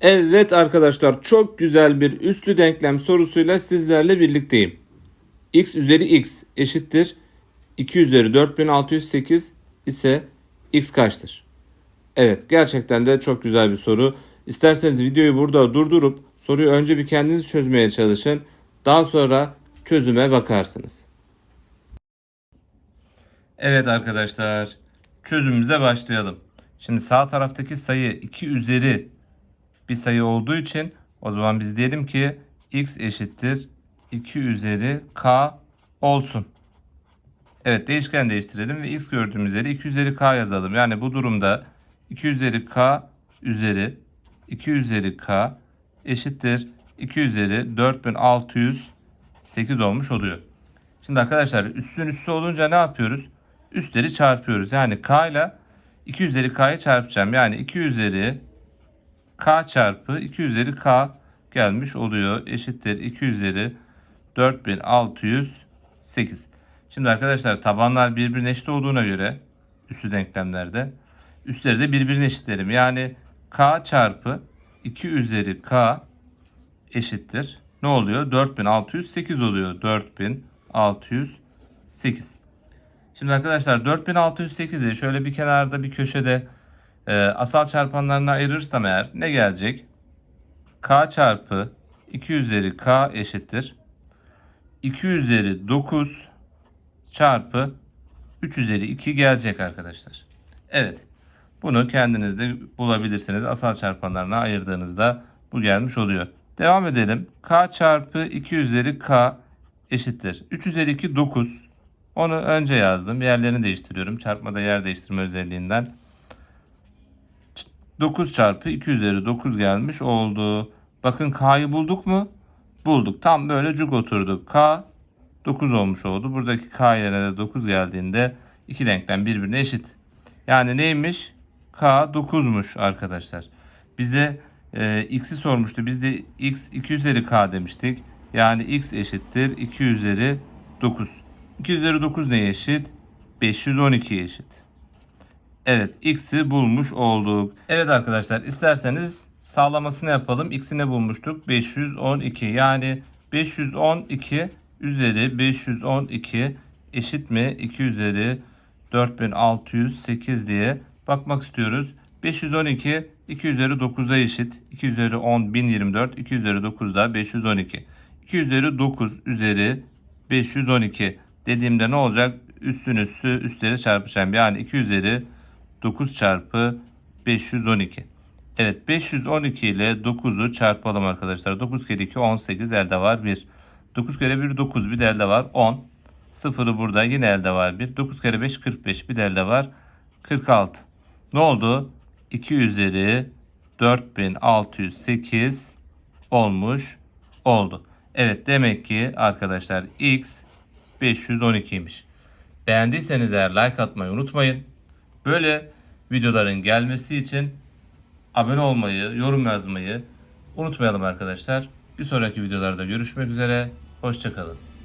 Evet arkadaşlar çok güzel bir üslü denklem sorusuyla sizlerle birlikteyim. x üzeri x eşittir 2 üzeri 4608 ise x kaçtır? Evet gerçekten de çok güzel bir soru. İsterseniz videoyu burada durdurup soruyu önce bir kendiniz çözmeye çalışın. Daha sonra çözüme bakarsınız. Evet arkadaşlar çözümümüze başlayalım. Şimdi sağ taraftaki sayı 2 üzeri bir sayı olduğu için o zaman biz diyelim ki x eşittir 2 üzeri k olsun. Evet değişken değiştirelim ve x gördüğümüz yere 2 üzeri k yazalım. Yani bu durumda 2 üzeri k üzeri 2 üzeri k eşittir 2 üzeri 4608 olmuş oluyor. Şimdi arkadaşlar üstün üstü olunca ne yapıyoruz? Üstleri çarpıyoruz. Yani k ile 2 üzeri k'yı çarpacağım. Yani 2 üzeri k çarpı 2 üzeri k gelmiş oluyor. Eşittir 2 üzeri 4608. Şimdi arkadaşlar tabanlar birbirine eşit olduğuna göre üstü denklemlerde üstleri de birbirine eşitlerim. Yani k çarpı 2 üzeri k eşittir. Ne oluyor? 4608 oluyor. 4608. Şimdi arkadaşlar 4608'i şöyle bir kenarda bir köşede e, asal çarpanlarına ayırırsam eğer ne gelecek? k çarpı 2 üzeri k eşittir. 2 üzeri 9 çarpı 3 üzeri 2 gelecek arkadaşlar. Evet. Bunu kendiniz de bulabilirsiniz. Asal çarpanlarına ayırdığınızda bu gelmiş oluyor. Devam edelim. k çarpı 2 üzeri k eşittir. 3 üzeri 2 9. Onu önce yazdım. Yerlerini değiştiriyorum. Çarpmada yer değiştirme özelliğinden. 9 çarpı 2 üzeri 9 gelmiş oldu. Bakın k'yı bulduk mu? Bulduk. Tam böyle cuk oturduk. K 9 olmuş oldu. Buradaki k yerine de 9 geldiğinde iki denklem birbirine eşit. Yani neymiş? K 9'muş arkadaşlar. Bize e, x'i sormuştu. Biz de x 2 üzeri k demiştik. Yani x eşittir 2 üzeri 9. 2 üzeri 9 neye eşit? 512'ye eşit. Evet x'i bulmuş olduk. Evet arkadaşlar isterseniz sağlamasını yapalım. X'i ne bulmuştuk? 512 yani 512 üzeri 512 eşit mi? 2 üzeri 4608 diye bakmak istiyoruz. 512 2 üzeri 9'a eşit. 2 üzeri 10 1024 2 üzeri 9 da 512. 2 üzeri 9 üzeri 512 dediğimde ne olacak? Üstün üstü üstleri çarpacağım. Yani 2 üzeri 9 çarpı 512. Evet 512 ile 9'u çarpalım arkadaşlar. 9 kere 2 18 elde var 1. 9 kere 1 9 bir de elde var 10. Sıfırı burada yine elde var 1. 9 kere 5 45 bir de elde var 46. Ne oldu? 2 üzeri 4608 olmuş oldu. Evet demek ki arkadaşlar x 512'ymiş. Beğendiyseniz eğer like atmayı unutmayın. Böyle videoların gelmesi için abone olmayı, yorum yazmayı unutmayalım arkadaşlar. Bir sonraki videolarda görüşmek üzere. Hoşçakalın.